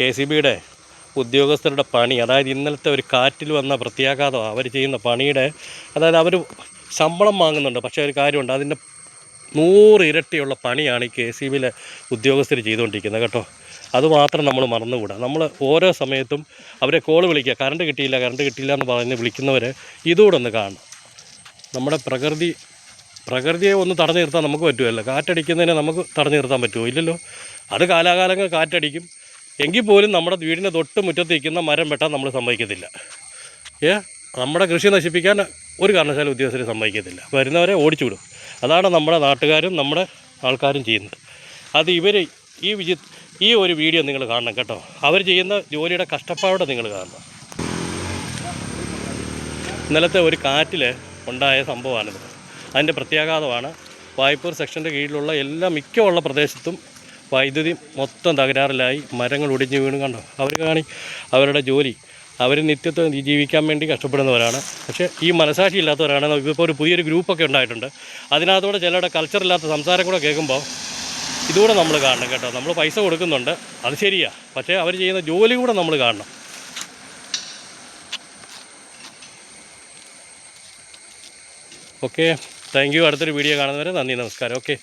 K C ബിയുടെ ഉദ്യോഗസ്ഥരുടെ പണി അതായത് ഇന്നലത്തെ ഒരു കാറ്റിൽ വന്ന പ്രത്യാഘാതം അവർ ചെയ്യുന്ന പണിയുടെ അതായത് അവർ ശമ്പളം വാങ്ങുന്നുണ്ട് പക്ഷേ ഒരു കാര്യമുണ്ട് അതിന്റെ നൂറ് ഇരട്ടിയുള്ള പണിയാണ് ഈ കെ സി ബിയിലെ ഉദ്യോഗസ്ഥർ ചെയ്തുകൊണ്ടിരിക്കുന്നത് കേട്ടോ. അതുമാത്രം നമ്മൾ മറന്നുകൂടാ. നമ്മൾ ഓരോ സമയത്തും അവരെ കോൾ വിളിക്കുക കറണ്ട് കിട്ടിയില്ല കറണ്ട് കിട്ടിയില്ല എന്ന് പറഞ്ഞ് വിളിക്കുന്നവരെ ഇതുകൂടെ ഒന്ന് കാണണം നമ്മുടെ പ്രകൃതി പ്രകൃതിയെ ഒന്ന് തടഞ്ഞു നിർത്താൻ നമുക്ക് പറ്റുമല്ലോ. കാറ്റടിക്കുന്നതിനെ നമുക്ക് തടഞ്ഞു നിർത്താൻ പറ്റുമോ? ഇല്ലല്ലോ. അത് കാലാകാലങ്ങൾ കാറ്റടിക്കും. എങ്കിൽ പോലും നമ്മുടെ വീടിന്റെ തൊട്ട് മുറ്റത്ത് മരം വെട്ടാൻ നമ്മൾ സമ്മതിക്കത്തില്ല. ഏ? നമ്മുടെ കൃഷി നശിപ്പിക്കാൻ ഒരു കാരണവശാലും ഉദ്യോഗസ്ഥരെ സമ്മതിക്കത്തില്ല. വരുന്നവരെ ഓടിച്ചു വിടും അതാണ് നമ്മുടെ നാട്ടുകാരും നമ്മുടെ ആൾക്കാരും ചെയ്യുന്നത്. അത് ഇവർ ഈ വിജി ഈ ഒരു വീഡിയോ നിങ്ങൾ കാണണം കേട്ടോ. അവർ ചെയ്യുന്ന ജോലിയുടെ കഷ്ടപ്പാടോടെ നിങ്ങൾ കാണണം. ഇന്നലത്തെ ഒരു കാറ്റിൽ ഉണ്ടായ സംഭവമാണിത്. അതിന്റെ പ്രത്യാഘാതമാണ്. വായ്പൂർ സെക്ഷന്റെ കീഴിലുള്ള എല്ലാ മിക്കമുള്ള പ്രദേശത്തും വൈദ്യുതി മൊത്തം തകരാറിലായി മരങ്ങൾ ഒടിഞ്ഞ് വീണ് കണ്ടോ? അവർ കാണി അവരുടെ ജോലി. അവർ നിത്യത്വം ജീവിക്കാൻ വേണ്ടി കഷ്ടപ്പെടുന്നവരാണ്. പക്ഷേ ഈ മനസാക്ഷി ഇല്ലാത്തവരാണ്. ഇപ്പോൾ ഒരു പുതിയൊരു ഗ്രൂപ്പൊക്കെ ഉണ്ടായിട്ടുണ്ട്. അതിനകത്തൂടെ ചിലരുടെ കൾച്ചറില്ലാത്ത സംസാരം കൂടെ കേൾക്കുമ്പോൾ ഇതുകൂടെ നമ്മൾ കാണണം കേട്ടോ. നമ്മൾ പൈസ കൊടുക്കുന്നുണ്ട്. അത് ശരിയാണ് പക്ഷേ അവർ ചെയ്യുന്ന ജോലി കൂടെ നമ്മൾ കാണണം. ഓക്കെ താങ്ക് യു അടുത്തൊരു വീഡിയോ കാണുന്നവരെ നന്ദി നമസ്കാരം. ഓക്കെ